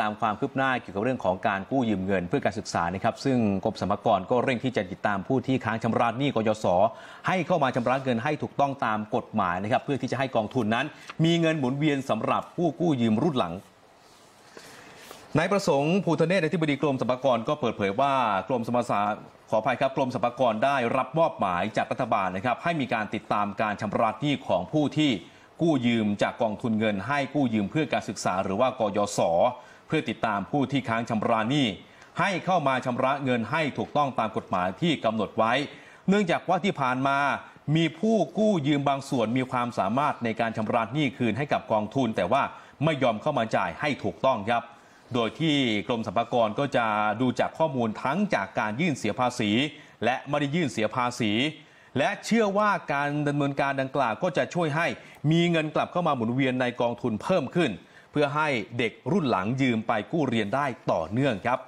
ตามความคืบหน้าเกี่ยวกับเรื่องของการกู้ยืมเงินเพื่อการศึกษานะครับซึ่งกรมสรรพากรก็เร่งที่จะติดตามผู้ที่ค้างชำระหนี้กยศให้เข้ามาชำระเงินให้ถูกต้องตามกฎหมายนะครับเพื่อที่จะให้กองทุนนั้น มีเงินหมุนเวียนสำหรับผู้กู้ยืมรุ่นหลังนายประสงค์ภูทะเนศอธิบดีกรมสรรพากรก็เปิดเผยว่ากรมสรรสาขออภัยครับกรมสรรพากรได้รับมอบหมายจากรัฐบาลนะครับให้มีการติดตามการชำระหนี้ของผู้ที่ กู้ยืมจากกองทุนเงินให้กู้ยืมเพื่อการศึกษาหรือว่ากยศเพื่อติดตามผู้ที่ค้างชำระหนี้ให้เข้ามาชำระเงินให้ถูกต้องตามกฎหมายที่กำหนดไว้ เนื่องจากว่าที่ผ่านมามีผู้กู้ยืมบางส่วนมีความสามารถในการชำระหนี้คืนให้กับกองทุน แต่ว่าไม่ยอมเข้ามาจ่ายให้ถูกต้องครับ โดยที่กรมสรรพากรก็จะดูจากข้อมูลทั้งจากการยื่นเสียภาษี และไม่ได้ยื่นเสียภาษี และเชื่อว่าการดำเนินการดังกล่าวก็จะช่วยให้มีเงินกลับเข้ามาหมุนเวียนในกองทุนเพิ่มขึ้น เพื่อให้เด็กรุ่นหลังยืมไปกู้เรียนได้ต่อเนื่องครับ